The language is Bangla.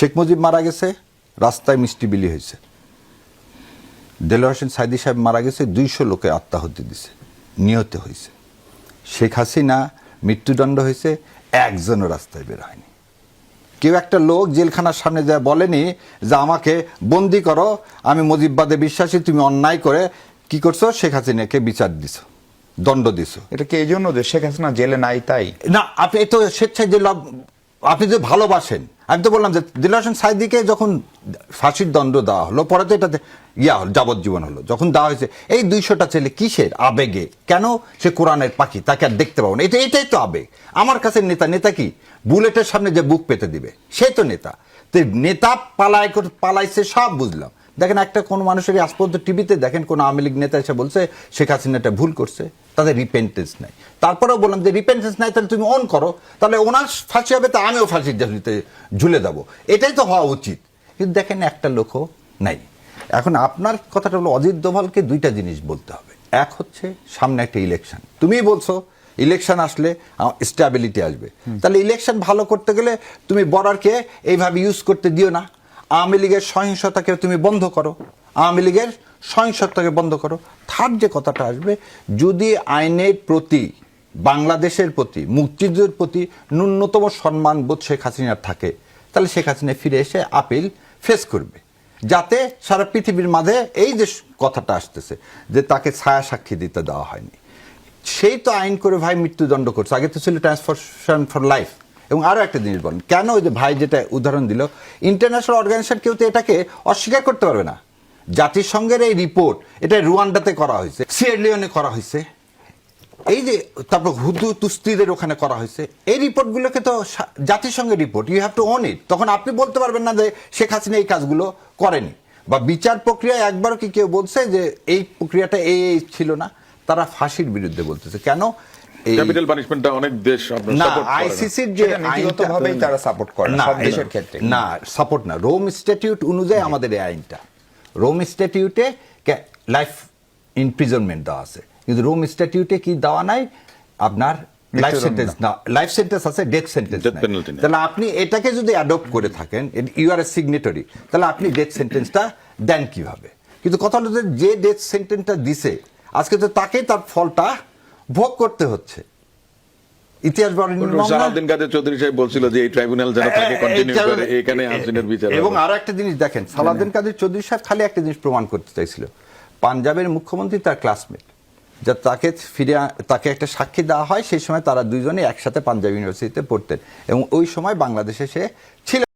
শেখ মুজিব মারা গেছে রাস্তায় মিষ্টি বিলি হয়েছে। দেলোয়ার হোসেন সাইদি সাহেব মারা গেছে দুইশো লোকে আত্মাহতি দিছে নিহত হয়েছে। শেখ হাসিনা মৃত্যুদণ্ড হয়েছে একজনও রাস্তায় বের হয়নি। কেউ একটা লোক জেলখানার সামনে যায় বলেনি যে আমাকে বন্দি করো আমি মুজিববাদে বিশ্বাসী তুমি অন্যায় করে কি করছ? শেখ হাসিনাকে বিচার দিছো দণ্ড দিছো। এটা কি এই জন্য যে শেখ হাসিনা জেলে নাই তাই? না আপনি তো স্বেচ্ছায় যে লাভ আপনি যে ভালোবাসেন, আমি তো বললাম যে দিলার হোসেন সাইদিকে যখন ফাঁসির দণ্ড দেওয়া হলো, পরে তো এটাতে ইয়া হল, যাবজ্জীবন হলো, যখন দেওয়া হয়েছে, এই দুইশোটা ছেলে কিসের আবেগে? কেন সে কোরআনের পাখি, তাকে আর দেখতে পাবো না। এটা এটাই তো আবেগ। আমার কাছে নেতা নেতা কি? বুলেটের সামনে যে বুক পেতে দিবে, সে তো নেতা। তো নেতা পালায় পালাইছে, সব বুঝলাম। দেখেন একটা কোন মানুষের আজ পর্যন্ত টিভিতে দেখেন কোন আওয়ামী লীগ নেতা এসে বলছে শেখ হাসিনা একটা ভুল করছে তাদের রিপেন্টেন্স নাই। তারপরেও বললাম যে রিপেন্টেন্স নাই তাহলে তুমি অন করো তাহলে ওনার ফাঁসি হবে তা আমিও ফাঁসির ঝুলিতে ঝুলে দেবো এটাই তো হওয়া উচিত। কিন্তু দেখেন একটা লোকও নাই। এখন আপনার কথাটা হলো অজিত দোভালকে দুইটা জিনিস বলতে হবে। এক হচ্ছে সামনে একটা ইলেকশন তুমিই বলছো ইলেকশন আসলে স্টেবিলিটি আসবে। তাহলে ইলেকশন ভালো করতে গেলে তুমি বর্ডারকে এইভাবে ইউজ করতে দিও না। আওয়ামী লীগের সহিংসতাকে তুমি বন্ধ করো। আওয়ামী লীগের সহিংসতাকে বন্ধ করো। থার্ড যে কথাটা আসবে, যদি আইনের প্রতি, বাংলাদেশের প্রতি, মুক্তিযুদ্ধের প্রতি ন্যূনতম সম্মান বোধ শেখ হাসিনার থাকে, তাহলে শেখ হাসিনা ফিরে এসে আপিল ফেস করবে। যাতে সারা পৃথিবীর মাঝে এই যে কথাটা আসতেছে, যে তাকে ছায়া সাক্ষী দিতে দেওয়া হয়নি। সেই তো আইন করে ভাই মৃত্যুদণ্ড করছে। আগে তো ছিল ট্রান্সফারশন ফর লাইফ এবং আরও একটা জিনিস বলেন, কেন ওই যে ভাই যেটা উদাহরণ দিল ইন্টারন্যাশনাল অর্গানাইজেশন কেউ তো এটাকে অস্বীকার করতে পারবে না। জাতিসংঘের এই রিপোর্ট এটা রুয়ান্ডাতে করা হয়েছে সিয়েরলিওনে করা হয়েছে। এই যে, তারপর হুদু তুস্তিদের ওখানে করা হয়েছে, এই রিপোর্টগুলোকে তো জাতিসংঘের report you have to own it তখন আপনি বলতে পারবেন না যে শেখ হাসিনা এই কাজগুলো করেনি। বা বিচার প্রক্রিয়ায় একবারও কি কেউ বলছে যে এই প্রক্রিয়াটা এই ছিল না? তারা ফাঁসির বিরুদ্ধে বলতেছে। কেন? ক্যাপিটাল পানিশমেন্ট অনেক দেশ না। আইসিসির যে তারা support করে সব দেশের ক্ষেত্রে। না সাপোর্ট না রোম স্ট্যাটিউট অনুযায়ী আমাদের এই আইনটা রোম স্ট্যাটিউটে লাইফ ইনপ্রিজনমেন্ট দেওয়া আছে কিন্তু রোম স্ট্যাটিউটে কি দেওয়া নাই আপনার লাইফ সেন্টেন্স না লাইফ সেন্টেন্স আছে ডেথ সেন্টেন্স। তাহলে আপনি এটাকে যদি অ্যাডপ্ট করে থাকেন ইউ আর এ সিগনেটরি তাহলে আপনি ডেথ সেন্টেন্সটা দেন কীভাবে কিন্তু কথা হলো যে ডেথ সেন্টেন্সটা দিছে আজকে তো তাকেই তার ফলটা ভোগ করতে হচ্ছে। ইতিহাস সালাউদ্দিন কাদের চৌধুরী সাহেব বলছিল যে এই ট্রাইব্যুনাল যেন তাকে কন্টিনিউ করে এখানে হাসিনার বিচার এবং। আরও একটা জিনিস দেখেন সালাউদ্দিন কাদের চৌধুরী সাহেব খালি একটা জিনিস প্রমাণ করতে চাইছিল। পাঞ্জাবের মুখ্যমন্ত্রী তার ক্লাসমেট যা তাকে ফিরে তাকে একটা সাক্ষী দেওয়া হয় সেই সময় তারা দুইজনে একসাথে পাঞ্জাব ইউনিভার্সিটিতে পড়তেন। এবং ওই সময় বাংলাদেশে সে ছিল।